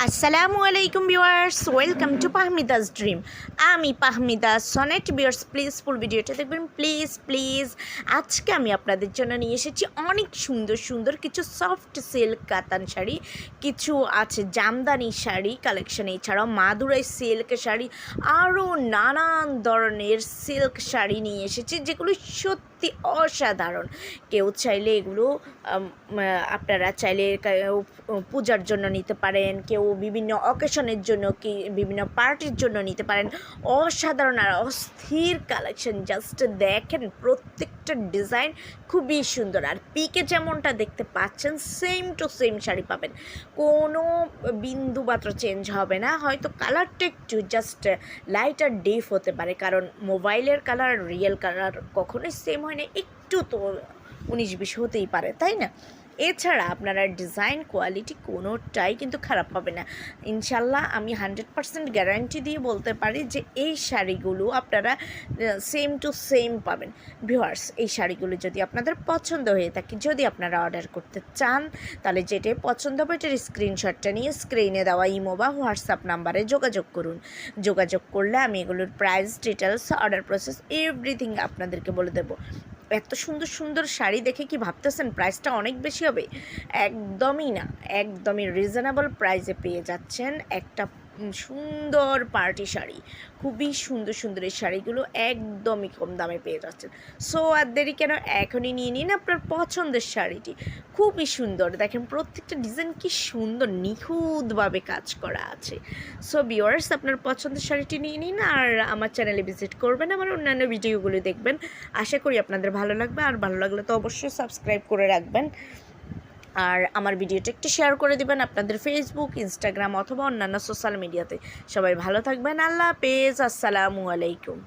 আসসালামু আলাইকুম viewers, welcome to Pahmida's dream. আমি Pahmida Sonet viewers please full ভিডিওটা দেখবেন। প্লিজ প্লিজ আজকে আমি আপনাদের জন্য নিয়ে এসেছি অনেক সুন্দর সুন্দর কিছু সফট সিল্ক কাতান শাড়ি, কিছু আছে জামদানি শাড়ি কালেকশন এছাড়াও মাদুরাই সিল্ক শাড়ি, আরও নানান ধরনের সিল্ক শাড়ি নিয়ে এসেছি, যেগুলো সত্যি অসাধারণ। কেউ চাইলে এগুলো আপনারা চাইলে পূজার জন্য নিতে পারেন, কেউ বিভিন্ন অকেশনের জন্য কি, বিভিন্ন পার্টির জন্য নিতে পারেন। অসাধারণ আর অস্থির কালেকশন জাস্ট দেখেন প্রত্যেকটা ডিজাইন খুবই সুন্দর। আর পিকে যেমনটা দেখতে পাচ্ছেন সেম টু সেম শাড়ি পাবেন। কোনো বিন্দু মাত্র চেঞ্জ হবে না, হয়তো কালারটা একটু জাস্ট লাইট আর ডিপ হতে পারে, কারণ মোবাইলের কালার রিয়েল কালার কখনোই সেম হয় না একটু তো উনিশ বিশ হতেই পারে তাই না? এছাড়া আপনারা ডিজাইন কোয়ালিটি কোনোটাই কিন্তু খারাপ পাবে না। ইনশাল্লাহ আমি হান্ড্রেড পারসেন্ট গ্যারান্টি দিয়ে বলতে পারি যে এই শাড়িগুলো আপনারা সেম টু সেম পাবেন। ভিউয়ার্স এই শাড়িগুলো যদি আপনাদের পছন্দ হয়ে থাকে, যদি আপনারা অর্ডার করতে চান, তাহলে যেটাই পছন্দ হবে এটার স্ক্রিনশটটা নিয়ে স্ক্রিনে দেওয়া ইমো বা হোয়াটসঅ্যাপ নাম্বারে যোগাযোগ করুন। যোগাযোগ করলে আমি এগুলোর price details order process everything আপনাদেরকে বলে দেবো। এত সুন্দর সুন্দর শাড়ি দেখে কি ভাবতেছেন? প্রাইসটা অনেক বেশি হবে? একদমই না। একদমই রিজনেবল প্রাইসে পেয়ে যাচ্ছেন একটা সুন্দর পার্টি শাড়ি। খুবই সুন্দর সুন্দর এই শাড়িগুলো একদমই কম দামে পেয়ে যাচ্ছেন। সো আর দেরি কেন? এখনই নিয়ে নিন আপনার পছন্দের শাড়িটি। খুবই সুন্দর। দেখেন, প্রত্যেকটা ডিজাইন কি সুন্দর, নিখুঁতভাবে কাজ করা আছে। সো বিওয়ার্স আপনার পছন্দের শাড়িটি নিয়ে নিন আর আমার চ্যানেলে ভিজিট করবেন, আমার অন্যান্য ভিডিওগুলো দেখবেন। আশা করি আপনাদের ভালো লাগবে। আর ভালো লাগলে তো অবশ্যই সাবস্ক্রাইব করে রাখবেন। আর আমার ভিডিওটা একটু শেয়ার করে দেবেন আপনাদের ফেসবুক ইনস্টাগ্রাম অথবা অন্যান্য সোশ্যাল মিডিয়াতে সবাই ভালো থাকবেন। আল্লাহ পেজ আসসালামু আলাইকুম।